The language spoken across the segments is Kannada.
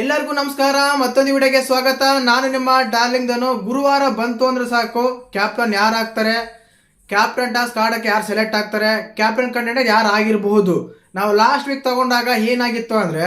ಎಲ್ಲರಿಗೂ ನಮಸ್ಕಾರ, ಮತ್ತೊಂದು ವಿಡಿಯೋಗೆ ಸ್ವಾಗತ. ನಾನು ನಿಮ್ಮ ಡಾರ್ಲಿಂಗ್ ಧನು. ಗುರುವಾರ ಬಂತು ಅಂದ್ರೆ ಸಾಕು. ಕ್ಯಾಪ್ಟನ್ ಯಾರು ಆಗ್ತಾರೆ? ಕ್ಯಾಪ್ಟನ್ ಟಾಸ್ಕ್ ಆಡಕ್ಕೆ ಯಾರು ಸೆಲೆಕ್ಟ್ ಆಗ್ತಾರೆ? ಕ್ಯಾಪ್ಟನ್ ಕಂಟೆಂಡರ್ ಯಾರು ಆಗಿರಬಹುದು? ನಾವು ಲಾಸ್ಟ್ ವೀಕ್ ತಗೊಂಡಾಗ ಏನಾಗಿತ್ತು ಅಂದ್ರೆ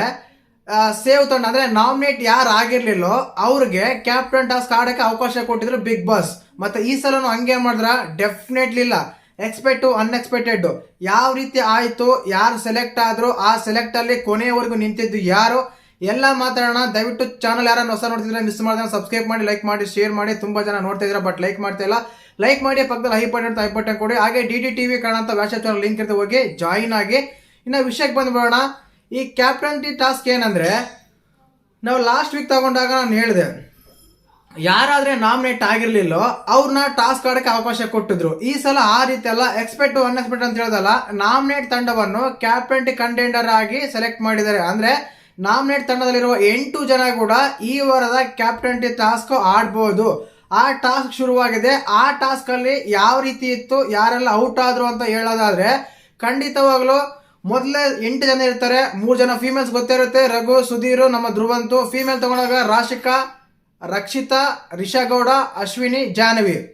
ಸೇವ್ ತಂಡ, ಅಂದ್ರೆ ನಾಮಿನೇಟ್ ಯಾರು ಆಗಿರ್ಲಿಲ್ಲೋ ಅವ್ರಿಗೆ ಕ್ಯಾಪ್ಟನ್ ಟಾಸ್ಕ್ ಆಡಕ್ಕೆ ಅವಕಾಶ ಕೊಟ್ಟಿದ್ರು ಬಿಗ್ ಬಾಸ್. ಮತ್ತೆ ಈ ಸಲನು ಹಂಗೆ ಮಾಡಿದ್ರ? ಡೆಫಿನೆಟ್ಲಿ ಇಲ್ಲ. ಎಕ್ಸ್ಪೆಕ್ಟು ಅನ್ಎಕ್ಸ್ಪೆಕ್ಟೆಡ್ ಯಾವ ರೀತಿ ಆಯಿತು? ಯಾರು ಸೆಲೆಕ್ಟ್ ಆದರೂ ಆ ಸೆಲೆಕ್ಟ್ ಅಲ್ಲಿ ಕೊನೆಯವರೆಗೂ ನಿಂತಿದ್ದು ಯಾರು? ಎಲ್ಲ ಮಾತಾಡೋಣ. ದಯವಿಟ್ಟು ಚಾನಲ್ ಯಾರನ್ನ ಹೊಸ ನೋಡ್ತಿದ್ರೆ ಮಿಸ್ ಮಾಡಿದ್ರೆ ಸಬ್ಸ್ಕ್ರೈಬ್ ಮಾಡಿ ಲೈಕ್ ಮಾಡಿ ಶೇರ್ ಮಾಡಿ. ತುಂಬಾ ಜನ ನೋಡ್ತಾ ಇದ್ರೆ ಬಟ್ ಲೈಕ್ ಮಾಡ್ತಾ ಇಲ್ಲ. ಲೈಕ್ ಮಾಡಿ ಪಕ್ಕದಲ್ಲಿ ಹೈ ಬಟನ್ ಹೈ ಬಟನ್ ಕೊಡಿ. ಹಾಗೆ ಡಿ ಡಿ ಟಿವಿ ಕಾಣಂತ ವ್ಯಾಸ ಚಾನಲ್ ಲಿಂಕ್ ಇರ್ತದೆ ಹೋಗಿ ಜಾಯಿನ್ ಆಗಿ. ಇನ್ನು ವಿಷಯಕ್ಕೆ ಬಂದ್ಬಿಡೋಣ. ಈ ಕ್ಯಾಪ್ಟನ್ಟಿ ಟಾಸ್ಕ್ ಏನಂದ್ರೆ, ನಾವು ಲಾಸ್ಟ್ ವೀಕ್ ತಗೊಂಡಾಗ ನಾನು ಹೇಳಿದೆ, ಯಾರಾದ್ರೆ ನಾಮಿನೇಟ್ ಆಗಿರಲಿಲ್ಲೋ ಅವ್ರನ್ನ ಟಾಸ್ಕ್ ಆಡೋಕ್ಕೆ ಅವಕಾಶ ಕೊಟ್ಟಿದ್ರು. ಈ ಸಲ ಆ ರೀತಿ ಅಲ್ಲ ಎಕ್ಸ್ಪೆಕ್ಟ್ ಅನ್ಎಕ್ಸ್ಪೆಕ್ಟ್ ಅಂತ ಹೇಳೋದಲ್ಲ ನಾಮಿನೇಟ್ ತಂಡವನ್ನು ಕ್ಯಾಪ್ಟನ್ಟಿ ಕಂಟೆಂಡರ್ ಆಗಿ ಸೆಲೆಕ್ಟ್ ಮಾಡಿದ್ದಾರೆ. ಅಂದ್ರೆ ನಾಮಿನೇಟ್ ತಂಡದಲ್ಲಿರುವ ಎಂಟು ಜನ ಕೂಡ ಈ ವಾರದ ಕ್ಯಾಪ್ಟನ್ಟಿ ಟಾಸ್ಕ್ ಆಡ್ಬೋದು. ಆ ಟಾಸ್ಕ್ ಶುರುವಾಗಿದೆ. ಆ ಟಾಸ್ಕ್ ಅಲ್ಲಿ ಯಾವ ರೀತಿ ಇತ್ತು, ಯಾರೆಲ್ಲ ಔಟ್ ಆದ್ರು ಅಂತ ಹೇಳೋದಾದ್ರೆ, ಖಂಡಿತವಾಗ್ಲೂ ಮೊದಲೇ ಎಂಟು ಜನ ಇರ್ತಾರೆ. ಮೂರು ಜನ ಫೀಮೇಲ್ಸ್ ಗೊತ್ತಿರುತ್ತೆ. ರಘು, ಸುಧೀರ್, ನಮ್ಮ ಧ್ರುವಂತು. ಫೀಮೇಲ್ ತಗೊಂಡಾಗ ರಾಶಿಕಾ, ರಕ್ಷಿತಾ, ರಿಷಾಗೌಡ, ಅಶ್ವಿನಿ ಜಾಹ್ನವಿ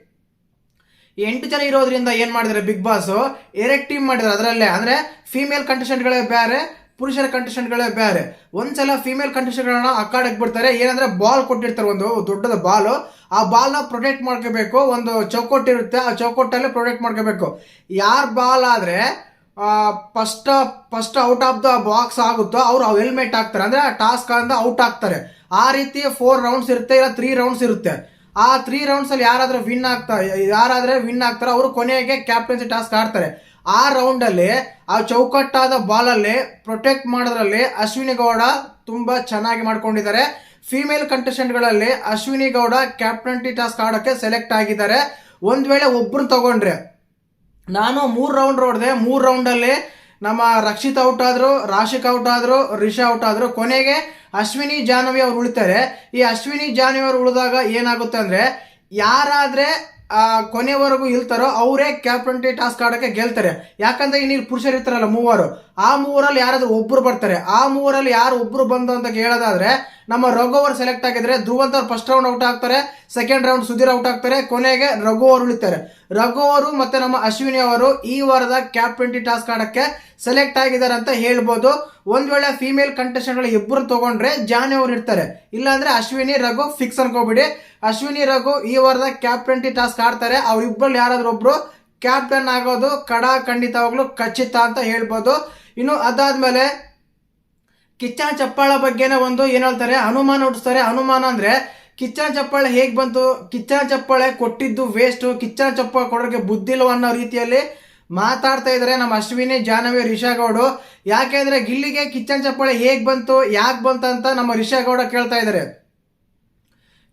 ಎಂಟು ಜನ ಇರೋದ್ರಿಂದ ಏನ್ ಮಾಡಿದ್ದಾರೆ ಬಿಗ್ ಬಾಸ್? ಎರಡ್ ಟೀಮ್ ಮಾಡಿದ್ದಾರೆ ಅದರಲ್ಲೇ. ಅಂದ್ರೆ ಫೀಮೇಲ್ ಕಂಟೆಸ್ಟೆಂಟ್ಗಳೇ ಬೇರೆ ಪುರುಷರ ಕಂಟೆಸ್ಟೆಂಟ್ಗಳೇ ಬೇರೆ. ಒಂದ್ಸಲ ಫೀಮೇಲ್ ಕಂಟೆಸ್ಟೆಂಟ್ಗಳನ್ನ ಅಕ್ಕಾಡಕ್ ಬಿಡ್ತಾರೆ ಏನಂದ್ರೆ ಬಾಲ್ ಕೊಟ್ಟಿರ್ತಾರೆ ಒಂದು ದೊಡ್ಡದ ಬಾಲ್ ಆ ಬಾಲ್ನ ಪ್ರೊಟೆಕ್ಟ್ ಮಾಡ್ಕೋಬೇಕು. ಒಂದು ಚೌಕಟ್ಟು ಇರುತ್ತೆ. ಆ ಚೌಕೋಟಲ್ಲಿ ಪ್ರೊಟೆಕ್ಟ್ ಮಾಡ್ಕೋಬೇಕು. ಯಾರ್ ಬಾಲ್ ಆದ್ರೆ first first out of the box ಆಗುತ್ತೋ ಅವ್ರು ಹೆಲ್ಮೆಟ್ ಹಾಕ್ತಾರೆ. ಅಂದ್ರೆ ಟಾಸ್ಕ್ ಅಂದ ಔಟ್ ಆಗ್ತಾರೆ ಆ ರೀತಿ ಫೋರ್ ರೌಂಡ್ಸ್ ಇರುತ್ತೆ ಇಲ್ಲ ತ್ರೀ ರೌಂಡ್ಸ್ ಇರುತ್ತೆ. ಆ ತ್ರೀ ರೌಂಡ್ಸ್ ಅಲ್ಲಿ ಯಾರಾದ್ರೂ ವಿನ್ ಆಗ್ತಾ, ಯಾರಾದ್ರೆ ವಿನ್ ಆಗ್ತಾರೋ ಅವರು ಕೊನೆಗೆ ಕ್ಯಾಪ್ಟನ್ಸಿ ಟಾಸ್ಕ್ ಆಡ್ತಾರೆ. ಆ ರೌಂಡಲ್ಲಿ ಆ ಚೌಕಟ್ಟಾದ ಬಾಲಲ್ಲಿ ಪ್ರೊಟೆಕ್ಟ್ ಮಾಡೋದ್ರಲ್ಲಿ ಅಶ್ವಿನಿ ಗೌಡ ತುಂಬಾ ಚೆನ್ನಾಗಿ ಮಾಡ್ಕೊಂಡಿದ್ದಾರೆ. ಫಿಮೇಲ್ ಕಂಟೆಸ್ಟೆಂಟ್ಗಳಲ್ಲಿ ಅಶ್ವಿನಿ ಗೌಡ ಕ್ಯಾಪ್ಟನ್ಟಿ ಟಾಸ್ಕ್ ಆಡಕ್ಕೆ ಸೆಲೆಕ್ಟ್ ಆಗಿದ್ದಾರೆ. ಒಂದ್ ವೇಳೆ ಒಬ್ರು ತಗೊಂಡ್ರೆ, ನಾನು ಮೂರು ರೌಂಡ್ ನೋಡಿದೆ, ಮೂರು ರೌಂಡಲ್ಲಿ ನಮ್ಮ ರಕ್ಷಿತ್ ಔಟ್ ಆದ್ರು, ರಾಶಿಕ್ ಔಟ್ ಆದ್ರು, ರಿಷಾ ಔಟ್ ಆದ್ರು. ಕೊನೆಗೆ ಅಶ್ವಿನಿ ಜಾಹ್ನವಿ ಅವ್ರು ಉಳಿತಾರೆ. ಈ ಅಶ್ವಿನಿ ಜಾಹ್ನವಿ ಅವ್ರು ಉಳಿದಾಗ ಏನಾಗುತ್ತೆ ಅಂದ್ರೆ, ಯಾರಾದ್ರೆ ಕೊನೆವರೆಗೂ ಇಲ್ತಾರೋ ಅವರೇ ಕ್ಯಾಪ್ಟನ್ಟಿ ಟಾಸ್ಕ್ ಆಡೋಕೆ ಗೆಲ್ತಾರೆ. ಯಾಕಂದ್ರೆ ಇನ್ನೀರು ಪುರುಷರು ಇರ್ತಾರಲ್ಲ ಮೂವರು, ಆ ಮೂವರಲ್ಲಿ ಯಾರಾದ್ರೂ ಒಬ್ಬರು ಬರ್ತಾರೆ. ಆ ಮೂವರಲ್ಲಿ ಯಾರು ಒಬ್ಬರು ಬಂದು ಅಂತ ಹೇಳೋದಾದ್ರೆ ನಮ್ಮ ರಘು ಅವರು ಸೆಲೆಕ್ಟ್ ಆಗಿದ್ರೆ ಧ್ರುವಂತ್ ಅವ್ರು ಫಸ್ಟ್ ರೌಂಡ್ ಔಟ್ ಆಗ್ತಾರೆ ಸೆಕೆಂಡ್ ರೌಂಡ್ ಸುಧೀರ್ ಔಟ್ ಆಗ್ತಾರೆ, ಕೊನೆಗೆ ರಘು ಅವರು ಉಳಿತಾರೆ. ರಘು ಅವರು ಮತ್ತೆ ನಮ್ಮ ಅಶ್ವಿನಿ ಅವರು ಈ ವಾರದ ಕ್ಯಾಪ್ ಟ್ವೆಂಟಿ ಟಾಸ್ಕ್ ಆಡಕ್ಕೆ ಸೆಲೆಕ್ಟ್ ಆಗಿದ್ದಾರೆ ಅಂತ ಹೇಳ್ಬೋದು. ಒಂದ್ ವೇಳೆ ಫಿಮೇಲ್ ಕಂಟೆಸ್ಟೆಂಟ್ಗಳು ಇಬ್ಬರು ತಗೊಂಡ್ರೆ ಜಾನಿ ಅವರು ಇರ್ತಾರೆ. ಇಲ್ಲಾಂದ್ರೆ ಅಶ್ವಿನಿ, ರಘು ಫಿಕ್ಸ್ ಅನ್ಕೋಬಿಡಿ. ಅಶ್ವಿನಿ, ರಘು ಈ ವಾರದ ಕ್ಯಾಪ್ ಟ್ವೆಂಟಿ ಟಾಸ್ಕ್ ಆಡ್ತಾರೆ. ಅವ್ರಿಬ್ಬರಲ್ಲಿ ಯಾರಾದ್ರೂ ಒಬ್ರು ಕ್ಯಾಪ್ಟನ್ ಆಗೋದು ಕಡ ಖಂಡಿತವಾಗ್ಲೂ ಖಚಿತ ಅಂತ ಹೇಳ್ಬೋದು. ಇನ್ನು ಅದಾದ್ಮೇಲೆ ಕಿಚ್ಚನ ಚಪ್ಪಾಳ ಬಗ್ಗೆನೇ ಒಂದು ಏನ್ ಹೇಳ್ತಾರೆ? ಅನುಮಾನ ಹುಟ್ಟಿಸ್ತಾರೆ. ಅನುಮಾನ ಅಂದ್ರೆ ಕಿಚ್ಚನ ಚಪ್ಪಾಳೆ ಹೇಗ್ ಬಂತು? ಕಿಚ್ಚನ ಚಪ್ಪಾಳೆ ಕೊಟ್ಟಿದ್ದು ವೇಸ್ಟ್ ಕಿಚ್ಚನ ಚಪ್ಪಾಳೆ ಕೊಡೋಕೆ ಬುದ್ಧಿಲ್ವ ಅನ್ನೋ ರೀತಿಯಲ್ಲಿ ಮಾತಾಡ್ತಾ ಇದ್ದಾರೆ ನಮ್ಮ ಅಶ್ವಿನಿ, ಜಾಹ್ನವಿ, ರಿಷಾಗೌಡು. ಯಾಕೆಂದ್ರೆ ಗಿಲ್ಲಿಗೆ ಕಿಚ್ಚ ಚಪ್ಪಾಳೆ ಹೇಗ್ ಬಂತು, ಯಾಕೆ ಬಂತು ಅಂತ ನಮ್ಮ ರಿಷಾಗೌಡ ಕೇಳ್ತಾ ಇದ್ದಾರೆ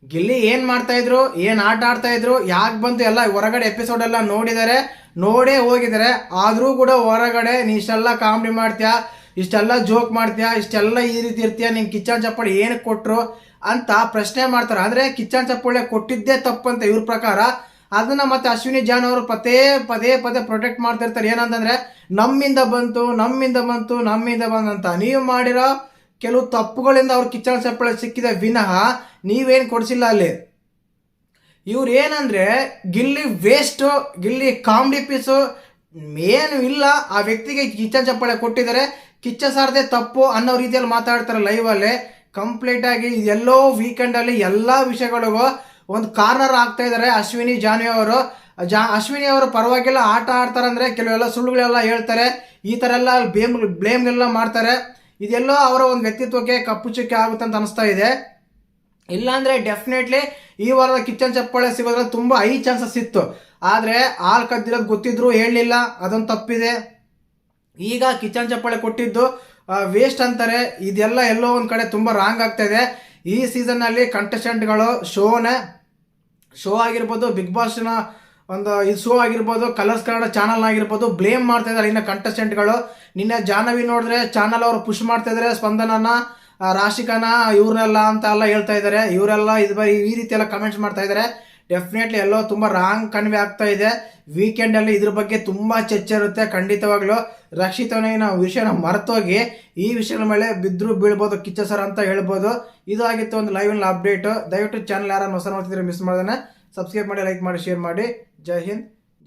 ಗಿಲ್ಲಿ ಏನ್ ಮಾಡ್ತಾ ಇದ್ರು? ಏನ್ ಆಟ ಆಡ್ತಾ ಇದ್ರು? ಯಾಕೆ ಬಂತು? ಎಲ್ಲ ಹೊರಗಡೆ ಎಪಿಸೋಡ್ ಎಲ್ಲ ನೋಡಿದ್ದಾರೆ ನೋಡೇ ಹೋಗಿದ್ದಾರೆ ಆದ್ರೂ ಕೂಡ ಹೊರಗಡೆ ನೀ ಇಷ್ಟೆಲ್ಲ ಕಾಮಿಡಿ ಮಾಡ್ತೀಯಾ? ಇಷ್ಟೆಲ್ಲ ಜೋಕ್ ಮಾಡ್ತೀಯಾ? ಇಷ್ಟೆಲ್ಲ ಈ ರೀತಿ ಇರ್ತೀಯ? ನೀನು ಕಿಚನ್ ಚಪ್ಪಾಳೆ ಏನಕ್ಕೆ ಕೊಟ್ರು? ಅಂತ ಪ್ರಶ್ನೆ ಮಾಡ್ತಾರೆ. ಅಂದ್ರೆ ಕಿಚ್ಚನ್ ಚಪ್ಪಾಳೆ ಕೊಟ್ಟಿದ್ದೇ ತಪ್ಪಂತೆ ಇವ್ರ ಪ್ರಕಾರ. ಅದನ್ನ ಮತ್ತೆ ಅಶ್ವಿನಿ ಜಾನ್ ಅವರು ಪದೇ ಪದೇ ಪದೇ ಪ್ರೊಟೆಕ್ಟ್ ಮಾಡ್ತಿರ್ತಾರೆ ಏನಂತಂದ್ರೆ, ನಮ್ಮಿಂದ ಬಂತು ನಮ್ಮಿಂದ ಬಂತು, ನಮ್ಮಿಂದ ಬಂದಂತ ನೀವು ಮಾಡಿರೋ ಕೆಲವು ತಪ್ಪುಗಳಿಂದ ಅವ್ರ ಕಿಚನ್ ಚಪ್ಪಾಳೆ ಸಿಕ್ಕಿದೆ ವಿನಃ ನೀವೇನು ಕೊಡಿಸಿಲ್ಲ ಅಲ್ಲಿ? ಇವ್ರು ಏನಂದ್ರೆ, Gilli waste Gilli comedy piece ಏನು ಇಲ್ಲ. ಆ ವ್ಯಕ್ತಿಗೆ ಕಿಚನ್ ಚಪ್ಪಾಳೆ ಕೊಟ್ಟಿದ್ದಾರೆ. ಕಿಚ್ಚ ಸಾರದೆ ತಪ್ಪು ಅನ್ನೋ ರೀತಿಯಲ್ಲಿ ಮಾತಾಡ್ತಾರೆ ಲೈವ್ ಅಲ್ಲಿ. ಕಂಪ್ಲೀಟ್ ಆಗಿ ಎಲ್ಲೋ ವೀಕೆಂಡ್ ಅಲ್ಲಿ ಎಲ್ಲಾ ವಿಷಯಗಳಿಗೂ ಒಂದು ಕಾರ್ನರ್ ಆಗ್ತಾ ಇದ್ದಾರೆ ಅಶ್ವಿನಿ, ಜಾನ್ವಿ ಅವರು. ಜಾ, ಅಶ್ವಿನಿ ಅವರು ಪರವಾಗಿಲ್ಲ ಆಟ ಆಡ್ತಾರೆ ಅಂದರೆ ಕೆಲವೆಲ್ಲ ಸುಳ್ಳುಗಳೆಲ್ಲ ಹೇಳ್ತಾರೆ. ಈ ಥರ ಎಲ್ಲ ಬ್ಲೇಮ್ ಬ್ಲೇಮ್ಗೆಲ್ಲ ಮಾಡ್ತಾರೆ. ಇದೆಲ್ಲೋ ಅವರ ಒಂದು ವ್ಯಕ್ತಿತ್ವಕ್ಕೆ ಕಪ್ಪು ಚುಕ್ಕೆ ಆಗುತ್ತೆ ಅಂತ ಅನಿಸ್ತಾ ಇದೆ. ಇಲ್ಲಾಂದ್ರೆ ಡೆಫಿನೆಟ್ಲಿ ಈ ವಾರದ ಕಿಚನ್ ಚಪ್ಪಾಳೆ ಸಿಗೋದ್ರಲ್ಲಿ ತುಂಬಾ ಐ ಚಾನ್ಸಸ್ ಇತ್ತು. ಆದ್ರೆ ಹಾಲ್ ಕದ್ದಿರೋದು ಗೊತ್ತಿದ್ರು, ಹೇಳಲಿಲ್ಲ. ಅದೊಂದು ತಪ್ಪಿದೆ. ಈಗ ಕಿಚನ್ ಚಪ್ಪಾಳೆ ಕೊಟ್ಟಿದ್ದು ವೇಸ್ಟ್ ಅಂತಾರೆ. ಇದೆಲ್ಲ ಎಲ್ಲೋ ಒಂದ್ ಕಡೆ ತುಂಬಾ ರಾಂಗ್ ಆಗ್ತಾ ಇದೆ. ಈ ಸೀಸನ್ನಲ್ಲಿ ಕಂಟೆಸ್ಟೆಂಟ್ಗಳು ಶೋನ ಶೋ ಆಗಿರ್ಬೋದು ಬಿಗ್ ಬಾಸ್ನ ಒಂದು ಇದು ಶೋ ಆಗಿರ್ಬೋದು ಕಲರ್ಸ್ ಕನ್ನಡ ಚಾನಲ್ ಆಗಿರ್ಬೋದು ಬ್ಲೇಮ್ ಮಾಡ್ತಾ ಇದ್ದಾರೆ ಇನ್ನು ಕಂಟೆಸ್ಟೆಂಟ್ಗಳು ನಿನ್ನೆ ಜಾಹ್ನವಿ ನೋಡಿದ್ರೆ ಚಾನಲ್ ಅವರು ಪುಷ್ ಮಾಡ್ತಾ ಇದ್ದಾರೆ ಸ್ಪಂದನನ ಆ, ರಾಶಿಕನ ಇವ್ರನ್ನೆಲ್ಲ ಅಂತ ಎಲ್ಲ ಹೇಳ್ತಾ ಇದ್ದಾರೆ ಇವರೆಲ್ಲ ಇದು ಈ ರೀತಿ ಎಲ್ಲ ಕಮೆಂಟ್ಸ್ ಮಾಡ್ತಾ ಇದ್ದಾರೆ ಡೆಫಿನೆಟ್ಲಿ ಎಲ್ಲೋ ತುಂಬ ರಾಂಗ್ ಕಣ್ವೆ ಆಗ್ತಾ ಇದೆ. ವೀಕೆಂಡಲ್ಲಿ ಇದ್ರ ಬಗ್ಗೆ ತುಂಬ ಚರ್ಚೆ ಇರುತ್ತೆ. ಖಂಡಿತವಾಗ್ಲೂ ರಕ್ಷಿತನಿಗೆ ನಾವು ವಿಷಯನ ಮರೆತೋಗಿ ಈ ವಿಷಯದ ಮೇಲೆ ಬಿದ್ರು ಬೀಳ್ಬೋದು, ಕಿಚ್ಚ ಸರ್ ಅಂತ ಹೇಳ್ಬೋದು. ಇದು ಆಗಿತ್ತು ಒಂದು ಲೈವ್ ಅಪ್ಡೇಟ್ ದಯವಿಟ್ಟು ಚಾನಲ್ ಯಾರನ್ನು ಹೊಸ ನೋಡ್ತಿದ್ರೆ ಮಿಸ್ ಮಾಡೋದನ್ನ ಸಬ್ಸ್ಕ್ರೈಬ್ ಮಾಡಿ ಲೈಕ್ ಮಾಡಿ ಶೇರ್ ಮಾಡಿ. ಜೈ ಹಿಂದ್.